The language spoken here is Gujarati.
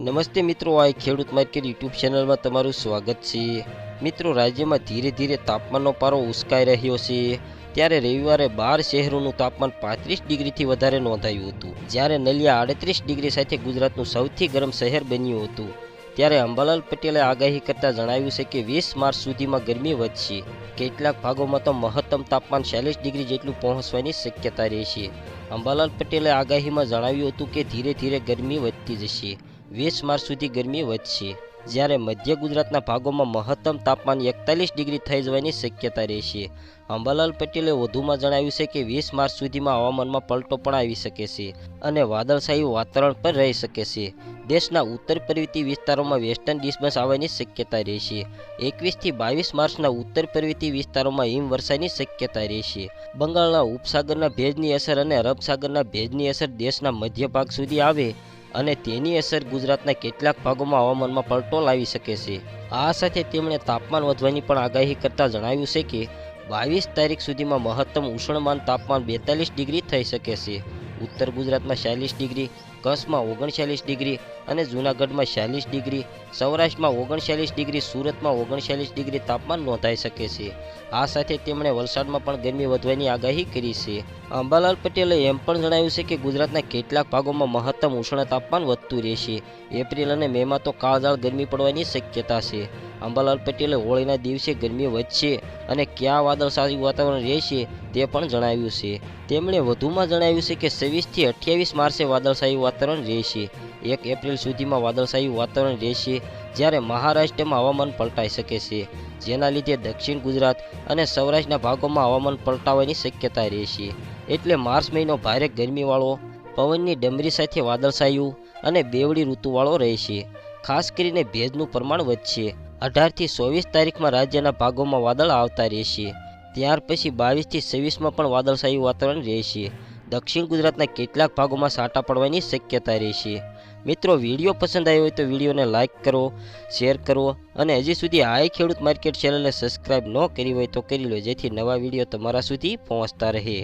નમસ્તે મિત્રો, આ ખેડૂત માર્કેટ યુટ્યુબ ચેનલમાં તમારું સ્વાગત છે. મિત્રો, રાજ્યમાં ધીરે ધીરે તાપમાનનો પારો ઉસકાઈ રહ્યો છે. ત્યારે રવિવારે બાર શહેરોનું તાપમાન પાંત્રીસ ડિગ્રીથી વધારે નોંધાયું હતું. જ્યારે નલિયા આડત્રીસ ડિગ્રી સાથે ગુજરાતનું સૌથી ગરમ શહેર બન્યું હતું. ત્યારે અંબાલાલ પટેલે આગાહી કરતા જણાવ્યું છે કે વીસ માર્ચ સુધીમાં ગરમી વધશે. કેટલાક ભાગોમાં તો મહત્તમ તાપમાન ચાલીસ ડિગ્રી જેટલું પહોંચવાની શક્યતા રહેશે. અંબાલાલ પટેલે આગાહીમાં જણાવ્યું હતું કે ધીરે ધીરે ગરમી વધતી જશે. વીસ માર્ચ સુધી ગરમી વધશે. જ્યારે મધ્ય ગુજરાતના ભાગોમાં મહત્તમ તાપમાન એકતાલીસ ડિગ્રી થઈ જવાની શક્યતા રહેશે. અંબાલાલ પટેલે વધુમાં જણાવ્યું છે કે વીસ માર્ચ સુધીમાં હવામાનમાં પલટો પણ આવી શકે છે અને વાદળશાહી વાતાવરણ પણ રહી શકે છે. દેશના ઉત્તર પર્વતી વિસ્તારોમાં વેસ્ટર્ન ડિસ્ટર્બન્સ આવવાની શક્યતા રહેશે. એકવીસથી બાવીસ માર્ચના ઉત્તર પર્વતી વિસ્તારોમાં હિમવર્ષાની શક્યતા રહેશે. બંગાળના ઉપસાગરના ભેજની અસર અને અરબ સાગરના ભેજની અસર દેશના મધ્ય ભાગ સુધી આવે અને તેની અસર ગુજરાતના કેટલાક ભાગોમાં હવામાનમાં પલટો લાવી શકે છે. આ સાથે તેમણે તાપમાન વધવાની પણ આગાહી કરતા જણાવ્યું છે કે, બાવીસ તારીખ સુધીમાં મહત્તમ ઉષ્ણમાન તાપમાન બેતાલીસ ડિગ્રી થઈ શકે છે. ઉત્તર ગુજરાતમાં ચાલીસ ડિગ્રી, કચ્છમાં ઓગણચાલીસ ડિગ્રી અને જૂનાગઢમાં ચાલીસ ડિગ્રી, સૌરાષ્ટ્રમાં ઓગણચાલીસ ડિગ્રી, સુરતમાં ઓગણચાલીસ ડિગ્રી તાપમાન નોંધાઈ શકે છે. આ સાથે તેમણે વલસાડમાં પણ ગરમી વધવાની આગાહી કરી છે. અંબાલાલ પટેલે એમ પણ જણાવ્યું છે કે ગુજરાતના કેટલાક ભાગોમાં મહત્તમ ઉષ્ણ તાપમાન વધતું રહેશે. એપ્રિલ અને મેમાં તો કાળઝાળ ગરમી પડવાની શક્યતા છે. અંબાલાલ પટેલે હોળીના દિવસે ગરમી વધશે અને ક્યાં વાદળશાહી વાતાવરણ રહેશે તે પણ જણાવ્યું છે. તેમણે વધુમાં જણાવ્યું છે કે છવ્વીસથી અઠ્યાવીસ માર્ચે વાદળછાયું વાતાવરણ રહેશે. એક એપ્રિલ સુધીમાં વાદળછાયું વાતાવરણ રહેશે જ્યારે મહારાષ્ટ્રમાં હવામાન પલટાઈ શકે છે. જેના લીધે દક્ષિણ ગુજરાત અને સૌરાષ્ટ્રના ભાગોમાં હવામાન પલટાવાની શક્યતા રહેશે. એટલે માર્ચ મહિનો ભારે ગરમીવાળો, પવનની ડમરી સાથે વાદળછાયું અને બેવડી ઋતુવાળો રહેશે. ખાસ કરીને ભેજનું પ્રમાણ વધશે. અઢારથી ચોવીસ તારીખમાં રાજ્યના ભાગોમાં વાદળ આવતા રહેશે. ત્યાર પછી બાવીસથી છવ્વીસમાં પણ વાદળછાયું વાતાવરણ રહેશે. દક્ષિણ ગુજરાતના કેટલાક ભાગોમાં સાંટા પડવાની શક્યતા રહેશે. મિત્રો, વીડિયો પસંદ આવ્યો હોય તો વિડીયોને લાઇક કરો, શેર કરો અને હજી સુધી હાઈ ખેડૂત માર્કેટ ચેનલને સબસ્ક્રાઇબ ન કરી હોય તો કરી લો, જેથી નવા વીડિયો તમારા સુધી પહોંચતા રહે.